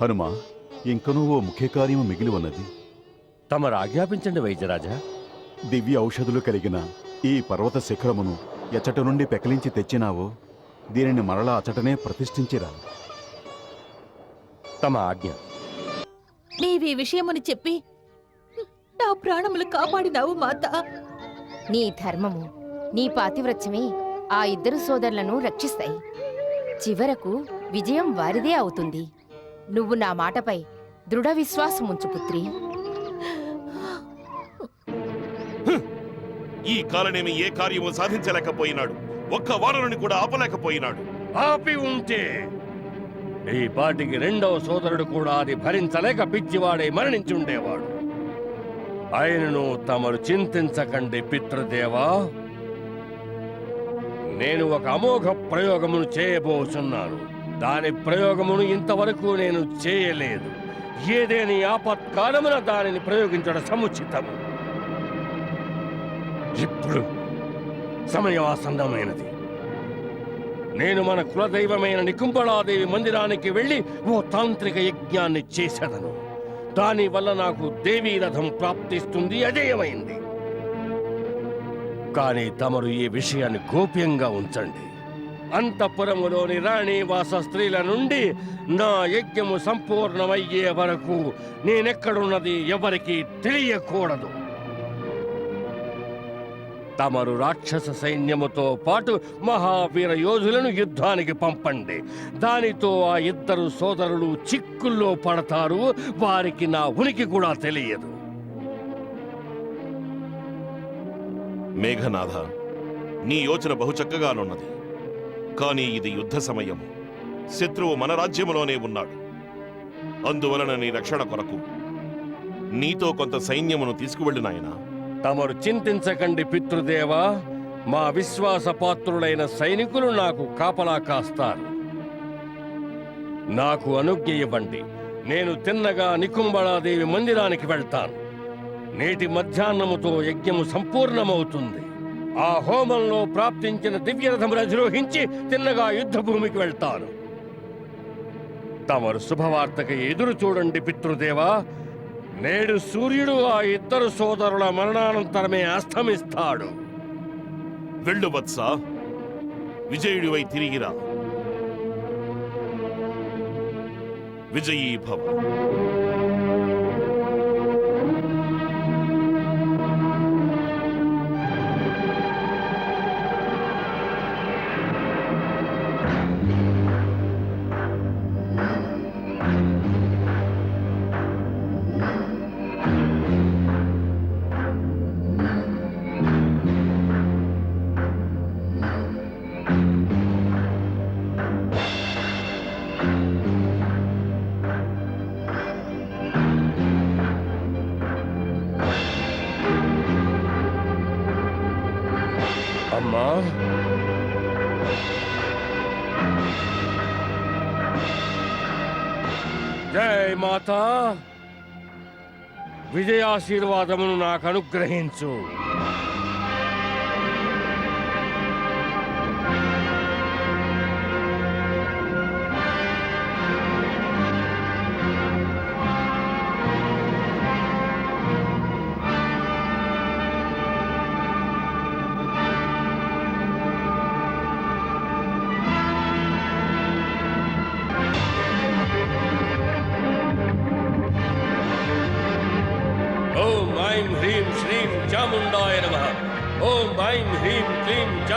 హనుమ ఇంకనూ ఓ ముఖ్య కార్యము మిగిలి ఉన్నది. తమరు ఆజ్ఞాపించండి వైద్యరాజా. దివ్య ఔషధులు కలిగిన ఈ పర్వత శిఖరమును ఎచ్చట నుండి పెకలించి తెచ్చినావో దీనిని మరలా అచటనే ప్రతిష్ఠించిరా. తమ ఆజ్ఞ. నీవీ విషయముని చెప్పి నా ప్రాణములు కాపాడినావు మాత. నీ ధర్మము నీ పాతివ్రత్యమే ఆ ఇద్దరు సోదరులను రక్షిస్తాయి. చివరకు విజయం వారిదే అవుతుంది. నువ్వు నా మాటపై దృఢ విశ్వాసముంచు పుత్రి. ఈ కాలనేమి ఏ కార్యము సాధించలేకపోయినాడు. ఒక్క వానరుని కూడా ఆపలేకపోయినాడు. ఆపి ఉంటే ఈ పాటికి రెండవ సోదరుడు కూడా అది భరించలేక పిచ్చివాడై మరణించుండేవాడు ఆయనను తమరు చింతించకండి పితృదేవా. నేను ఒక అమోఘ ప్రయోగమును చేయబోచున్నాను. దాని ప్రయోగమును ఇంతవరకు నేను చేయలేదు. ఏదేని ఆపత్కాలమున దానిని ప్రయోగించడం సముచితము. ఇప్పుడు సమయం ఆసన్నమైనది. నేను మన కులదైవమైన నికుంభళాదేవి మందిరానికి వెళ్ళి ఓ తాంత్రిక యజ్ఞాన్ని చేసేదను. దానివల్ల నాకు దేవీ రథం ప్రాప్తిస్తుంది అజేయమైంది కానీ తమరు ఈ విషయాన్ని గోప్యంగా ఉంచండి. అంతఃపురములోని రాణివాస స్త్రీల నుండి నా యజ్ఞము సంపూర్ణమయ్యే వరకు నేనెక్కడున్నది ఎవరికీ తెలియకూడదు. తమరు రాక్షస సైన్యముతో పాటు మహావీర యోధులను యుద్ధానికి పంపండి. దానితో ఆ ఇద్దరు సోదరులు చిక్కుల్లో పడతారు వారికి నా ఉనికి కూడా తెలియదు. మేఘనాథ నీ యోచన బహు చక్కగానున్నది. కానీ ఇది యుద్ధ సమయము. శత్రువు మన రాజ్యములోనే ఉన్నాడు. అందువలన నీ రక్షణ కొరకు నీతో కొంత సైన్యమును తీసుకువెళ్ళు నాయనా. తమరు చింతించకండి పితృదేవా మా విశ్వాస పాత్రుడైన సైనికులు నాకు కాపలా కాస్తారు. నాకు అనుజ్ఞ ఇవ్వండి. నేను తిన్నగా నికుంబళాదేవి మందిరానికి వెళ్తాను. నేటి మధ్యాహ్నముతో యజ్ఞము సంపూర్ణమవుతుంది. ఆ హోమంలో ప్రాప్తించిన దివ్యరథమును అధిరోహించి తిన్నగా యుద్ధ భూమికి వెళ్తారు. తమరు శుభవార్తకి ఎదురు చూడండి పితృదేవా. నేడు సూర్యుడు ఆ ఇద్దరు సోదరుల మరణానంతరమే అస్తమిస్తాడు. వెళ్ళు వత్స. విజయుడివై తిరిగిరా విజయీ అమ్మా. జై మాతా. విజయాశీర్వాదమును నాకు అనుగ్రహించు.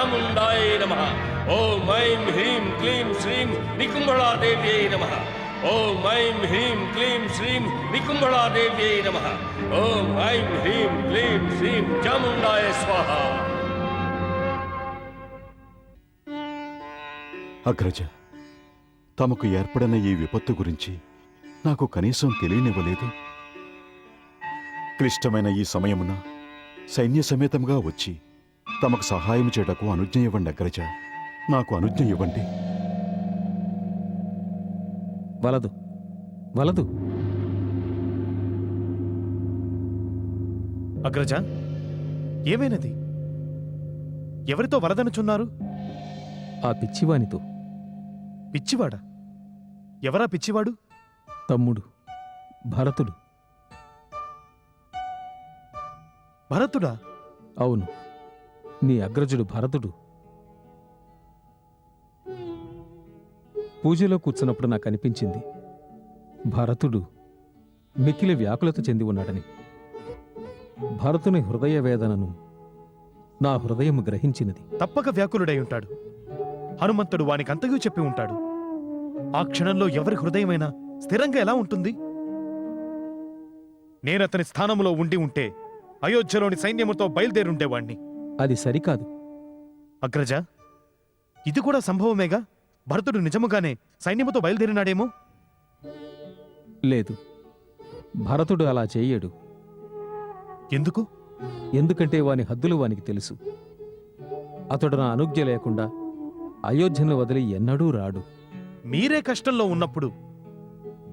క్లీం చాముండాయ నమ ఓం ఐం హ్రీం క్లీం శ్రీం నికుంభళాదేవ్యై నమ ఓం ఐం హ్రీం క్లీం శ్రీం నికుంభళాదేవ్యై నమ ఓం ఐం హ్రీం క్లీం శ్రీం చాముండాయ స్వాహ అగ్రజ తమకు ఏర్పడిన ఈ విపత్తు గురించి నాకు కనీసం తెలియనివ్వలేదు. క్లిష్టమైన ఈ సమయమున సైన్య సమేతంగా వచ్చి తమకు సహాయం చేయటకు అనుజ్ఞ ఇవ్వండి అగ్రజ. నాకు అనుజ్ఞ ఇవ్వండి. వలదు. వలదు. అగ్రజ ఏమైనది? ఎవరితో వరదనుచున్నారు? ఆ పిచ్చివానితో. పిచ్చివాడా? ఎవరా పిచ్చివాడు? తమ్ముడు. భరతుడు. భరతుడా? అవును. నీ అగ్రజుడు భరతుడు. పూజలో కూర్చున్నప్పుడు నాకు అనిపించింది భరతుడు మిక్కిలి వ్యాకులత చెంది ఉన్నాడని. భరతుని హృదయ వేదనను నా హృదయం గ్రహించినది. తప్పక వ్యాకులుడై ఉంటాడు. హనుమంతుడు వానికి అంతయూ చెప్పి ఉంటాడు. ఆ క్షణంలో ఎవరి హృదయమైనా స్థిరంగా ఎలా ఉంటుంది? నేనతని స్థానంలో ఉండి ఉంటే అయోధ్యలోని సైన్యముతో బయలుదేరుండేవాణ్ణి. అది సరికాదు. అగ్రజ ఇది కూడా సంభవమేగా? భరతుడు నిజముగానే సైన్యముతో బయలుదేరినాడేమో? లేదు భరతుడు అలా చేయడు. ఎందుకు? ఎందుకంటే వాని హద్దులు వానికి తెలుసు. అతడు నా అనుజ్ఞ లేకుండా అయోధ్యను వదిలి ఎన్నడూ రాడు. మీరే కష్టంలో ఉన్నప్పుడు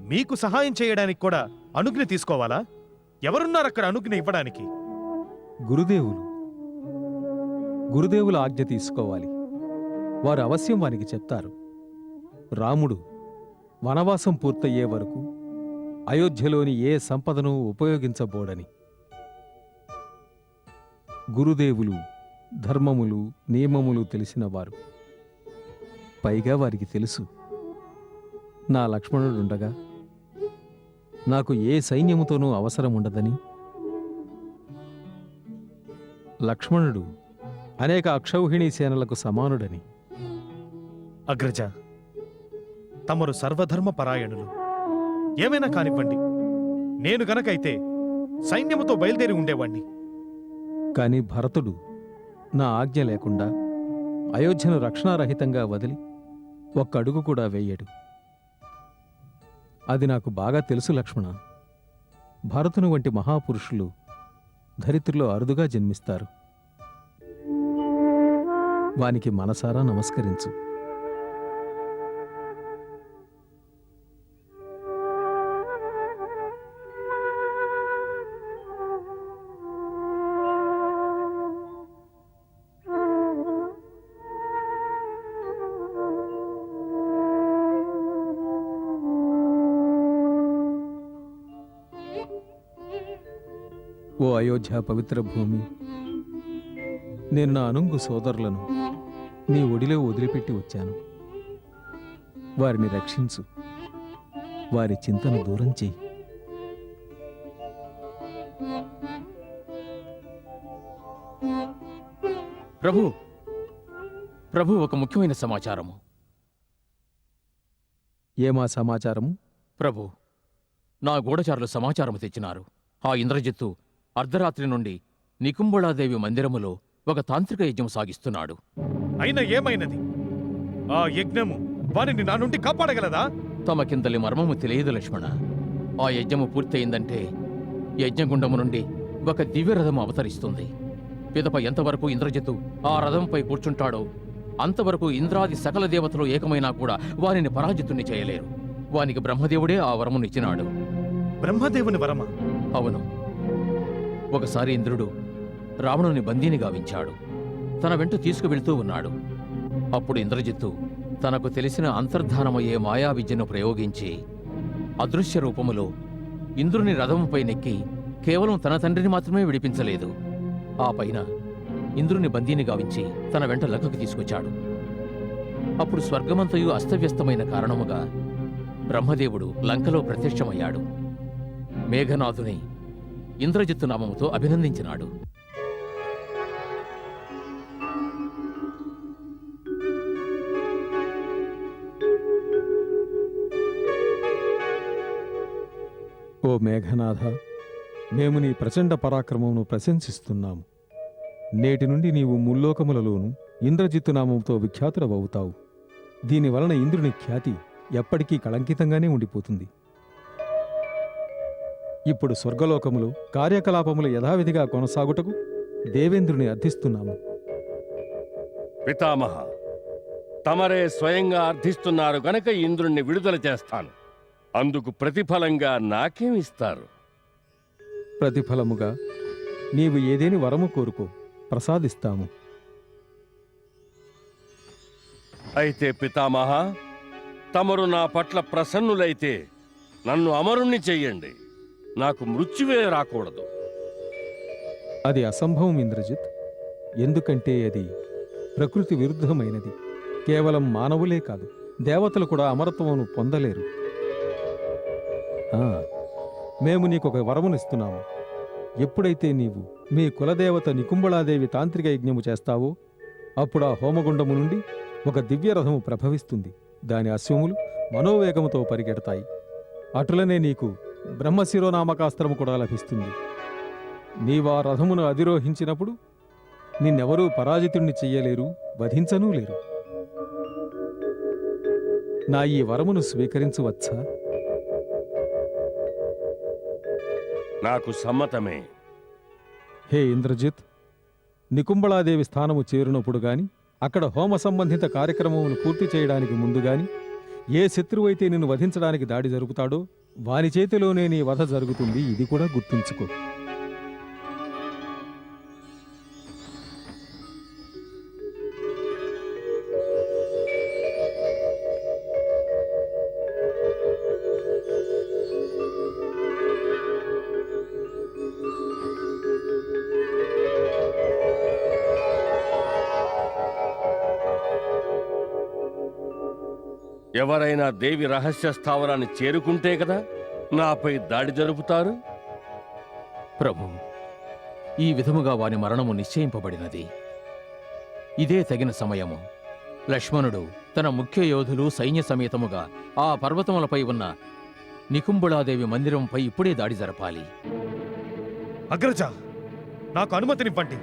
మీకు సహాయం చేయడానికి కూడా అనుజ్ఞ తీసుకోవాలా? ఎవరున్నారు అక్కడ అనుజ్ఞ ఇవ్వడానికి? గురుదేవులు గురుదేవుల ఆజ్ఞ తీసుకోవాలి. వారు అవశ్యం వానికి చెప్తారు. రాముడు వనవాసం పూర్తయ్యే వరకు అయోధ్యలోని ఏ సంపదను ఉపయోగించబోడని. గురుదేవులు ధర్మములు నియమములు తెలిసినవారు పైగా వారికి తెలుసు. నా లక్ష్మణుడుండగా నాకు ఏ సైన్యముతోనూ అవసరం ఉండదని లక్ష్మణుడు అనేక అక్షౌహిణీ సేనలకు సమానుడని. అగ్రజ తమరు సర్వధర్మ పరాయణులు ఏమైనా కానివ్వండి. నేను గనకైతే సైన్యముతో బయలుదేరి ఉండేవాణ్ణి. కాని భరతుడు నా ఆజ్ఞ లేకుండా అయోధ్యను రక్షణారహితంగా వదిలి ఒక్క అడుగు కూడా వేయడు. అది నాకు బాగా తెలుసు లక్ష్మణ. భరతుని వంటి మహాపురుషులు ధరిత్రిలో అరుదుగా జన్మిస్తారు. వానికి మనసారా నమస్కరించు. ఓ అయోధ్య పవిత్ర భూమి నేను నా అనుంగు సోదరులను నీ ఒడిలో వదిలిపెట్టి వచ్చాను. వారిని రక్షించు. వారి చింతను దూరం చెయ్యి. ప్రభు ప్రభు ఒక ముఖ్యమైన సమాచారము. ఏమా సమాచారము? ప్రభు నా గూఢచారులు సమాచారము తెచ్చినారు. ఆ ఇంద్రజిత్తు అర్ధరాత్రి నుండి నికుంభళాదేవి మందిరములో ఒక తాంత్రిక యజ్ఞం సాగిస్తున్నాడు. అయినా ఏమైనది? ఆ యజ్ఞము వారిని నా నుండి కాపాడగలదా? తమకిందలి మర్మము తెలియదు లక్ష్మణ. ఆ యజ్ఞము పూర్తయిందంటే యజ్ఞగుండము నుండి ఒక దివ్యరథము అవతరిస్తుంది. పిదప ఎంతవరకు ఇంద్రజిత్తు ఆ రథంపై కూర్చుంటాడో అంతవరకు ఇంద్రాది సకల దేవతలు ఏకమైనా కూడా వారిని పరాజితుణ్ణి చేయలేరు. వానికి బ్రహ్మదేవుడే ఆ వరమునిచ్చినాడు. బ్రహ్మదేవుని వరమా? అవును. ఒకసారి ఇంద్రుడు రావణుని బందీని గావించాడు. తన వెంట తీసుకువెళ్తూ ఉన్నాడు. అప్పుడు ఇంద్రజిత్తు తనకు తెలిసిన అంతర్ధానమయ్యే మాయా విద్యను ప్రయోగించి అదృశ్య రూపములో ఇంద్రుని రథముపై నెక్కి కేవలం తన తండ్రిని మాత్రమే విడిపించలేదు. ఆ పైన ఇంద్రుని బందీని గావించి తన వెంట లక్కకు తీసుకొచ్చాడు. అప్పుడు స్వర్గమంతయు అస్తవ్యస్తమైన కారణముగా బ్రహ్మదేవుడు లంకలో ప్రత్యక్షమయ్యాడు. మేఘనాథుని ఇంద్రజిత్తు నామముతో అభినందించినాడు. ఓ మేఘనాథ మేము నీ ప్రచండ పరాక్రమమును ప్రశంసిస్తున్నాము. నేటి నుండి నీవు ముల్లోకములలోనూ ఇంద్రజిత్తు నామంతో విఖ్యాతులవవుతావు. దీని వలన ఇంద్రుని ఖ్యాతి ఎప్పటికీ కళంకితంగానే ఉండిపోతుంది. ఇప్పుడు స్వర్గలోకములు కార్యకలాపములు యథావిధిగా కొనసాగుటకు దేవేంద్రుని అర్థిస్తున్నాము. పితామహ తమరే స్వయంగా అర్థిస్తున్నారు గనక ఇంద్రుణ్ణి విడుదల చేస్తాను. అందుకు ప్రతిఫలంగా నాకేమిస్తారు ప్రతిఫలముగా నీవు ఏదేని వరము కోరుకో ప్రసాదిస్తాము. అయితే పితామహ తమరు నా పట్ల ప్రసన్నులైతే నన్ను అమరుణ్ణి చెయ్యండి. నాకు మృత్యువే రాకూడదు. అది అసంభవం ఇంద్రజిత్. ఎందుకంటే అది ప్రకృతి విరుద్ధమైనది. కేవలం మానవులే కాదు దేవతలు కూడా అమరత్వమును పొందలేరు. ఆ, మేము నీకొక వరమునిస్తున్నాము ఎప్పుడైతే నీవు మీ కులదేవత నికుంబళాదేవి తాంత్రిక యజ్ఞము చేస్తావో అప్పుడు ఆ హోమగుండము నుండి ఒక దివ్యరథము ప్రభవిస్తుంది. దాని అశ్వములు మనోవేగముతో పరిగెడతాయి. అటులనే నీకు బ్రహ్మశిరోనామకాస్త్రము కూడా లభిస్తుంది. నీవా రథమును అధిరోహించినప్పుడు నిన్నెవరూ పరాజితుణ్ణి చెయ్యలేరు వధించనూ లేరు. నా ఈ వరమును స్వీకరించవచ్చా? నాకు సమ్మతమే. హే ఇంద్రజిత్ నికుంబళాదేవి స్థానము చేరినప్పుడు గాని అక్కడ హోమ సంబంధిత కార్యక్రమమును పూర్తి చేయడానికి ముందు గాని ఏ శత్రువైతే నిన్ను వధించడానికి దాడి జరుగుతాడో వాని చేతిలోనే నీ వధ జరుగుతుంది ఇది కూడా గుర్తుంచుకో. ఎవరైనా దేవి రహస్య స్థావరాన్ని చేరుకుంటే కదా నాపై దాడి జరుపుతారు? ప్రభు ఈ విధముగా వాని మరణము నిశ్చయింపబడినది. ఇదే తగిన సమయము. లక్ష్మణుడు తన ముఖ్య యోధులు సైన్య సమేతముగా ఆ పర్వతములపై ఉన్న నికుంబుళాదేవి మందిరంపై ఇప్పుడే దాడి జరపాలి. అగ్రజ నాకు అనుమతినివ్వండి.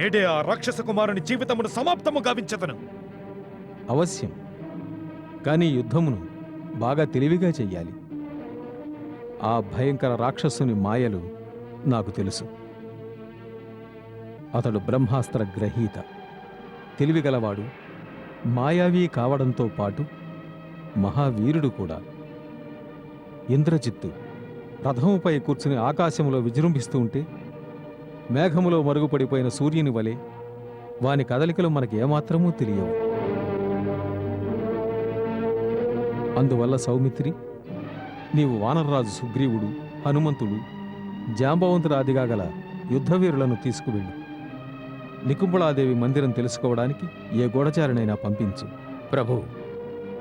నేడే ఆ రాక్షస కుమారుని జీవితమును సమాప్తము గావించతను అవశ్యం. కానీ యుద్ధమును బాగా తెలివిగా చెయ్యాలి. ఆ భయంకర రాక్షసుని మాయలు నాకు తెలుసు. అతడు బ్రహ్మాస్త్ర గ్రహీత. తెలివిగలవాడు మాయావి కావడంతో పాటు మహావీరుడు కూడా. ఇంద్రజిత్తు రథముపై కూర్చుని ఆకాశంలో విజృంభిస్తూ ఉంటే మేఘములో మరుగుపడిపోయిన సూర్యుని వలె వాని కదలికలు మనకేమాత్రమూ తెలియవు. అందువల్ల సౌమిత్రి నీవు వానరరాజు సుగ్రీవుడు హనుమంతుడు జాంబవంతుడాదిగా గల యుద్ధవీరులను తీసుకువెళ్ళు. నికుంబళాదేవి మందిరం తెలుసుకోవడానికి ఏ గూఢచారినైనా పంపించు. ప్రభు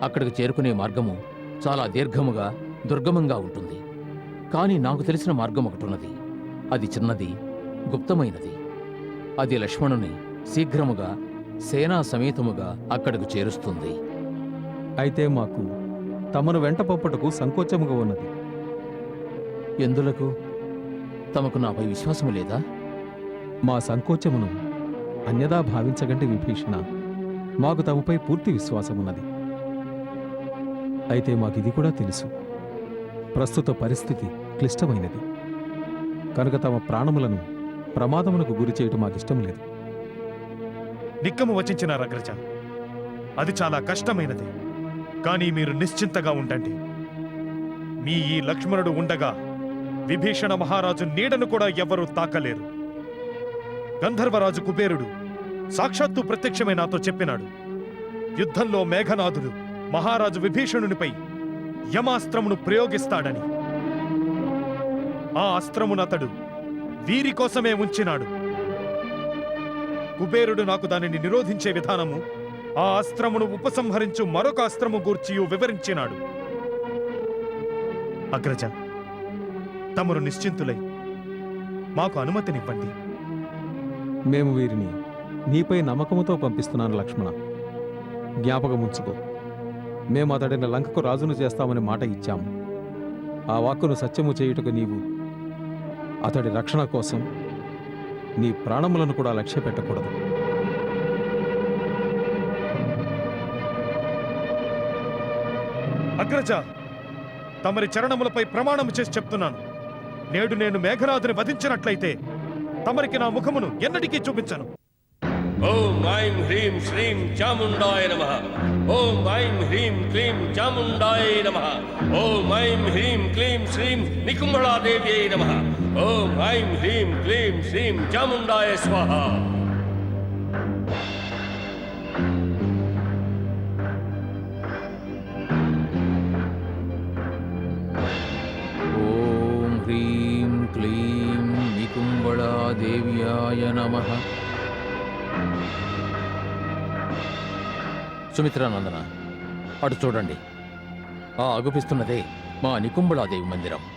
అక్కడికి చేరుకునే మార్గము చాలా దీర్ఘముగా దుర్గమంగా ఉంటుంది. కానీ నాకు తెలిసిన మార్గం ఒకటున్నది. అది చిన్నది గుప్తమైనది. అది లక్ష్మణుని శీఘ్రముగా సేనా సమేతముగా అక్కడకు చేరుస్తుంది. అయితే మాకు తమను వెంట పంపుటకు సంకోచముగా ఉన్నది. ఎందులకు? తమకు నాపై విశ్వాసము లేదా? మా సంకోచమును అన్యదా భావించగంటే విభీషణ. మాకు తమపై పూర్తి విశ్వాసమున్నది. అయితే మాకిది కూడా తెలుసు. ప్రస్తుత పరిస్థితి క్లిష్టమైనది. కనుక తమ ప్రాణములను ప్రమాదమునకు గురి చేయటం మాకిష్టం లేదు. నిక్కము వచించినారు అగ్రజ అది చాలా కష్టమైనది. కానీ మీరు నిశ్చింతగా ఉండండి. మీ ఈ లక్ష్మణుడు ఉండగా విభీషణ మహారాజు నీడను కూడా ఎవ్వరూ తాకలేరు. గంధర్వరాజు కుబేరుడు సాక్షాత్తు ప్రత్యక్షమే నాతో చెప్పినాడు. యుద్ధంలో మేఘనాథుడు మహారాజు విభీషణునిపై యమాస్త్రమును ప్రయోగిస్తాడని. ఆ అస్త్రమునతడు వీరి కోసమే ఉంచినాడు. కుబేరుడు నాకు దానిని నిరోధించే విధానము ఆ అస్త్రమును ఉపసంహరించు మరొక అస్త్రము గూర్చియు వివరించినాడు. అగ్రజ తమరు నిశ్చింతులై మాకు అనుమతినివ్వండి. మేము వీరిని నీపై నమ్మకముతో పంపిస్తున్నాను లక్ష్మణ. జ్ఞాపకముంచుకో. మేము అతడిని లంకకు రాజును చేస్తామని మాట ఇచ్చాము. ఆ వాక్కును సత్యము చేయుటకు నీవు అతడి రక్షణ కోసం నీ ప్రాణములను కూడా లక్ష్య పెట్టకూడదు అగ్రజ తమరి చరణములపై ప్రమాణము చేసి చెప్తున్నాను. నేడు నేను మేఘనాథుని వధించినట్లయితే తమరికి నా ముఖమును ఎన్నటికీ చూపించను. ఓం ఐం హ్రీం శ్రీం చాముండాయ నమ. ఓం ఐం హ్రీం క్లీం చాముండాయ నమ. ఓం ఐం హ్రీం క్లీం శ్రీం నికుంభళాదేవ్యై నమ. ఓం ఐం హ్రీం క్లీం శ్రీం చాముండాయ స్వాహ. నమ సుమిత్రానందన అటు చూడండి. ఆ అగుపిస్తున్నదే మా నికుంబళాదేవి మందిరం.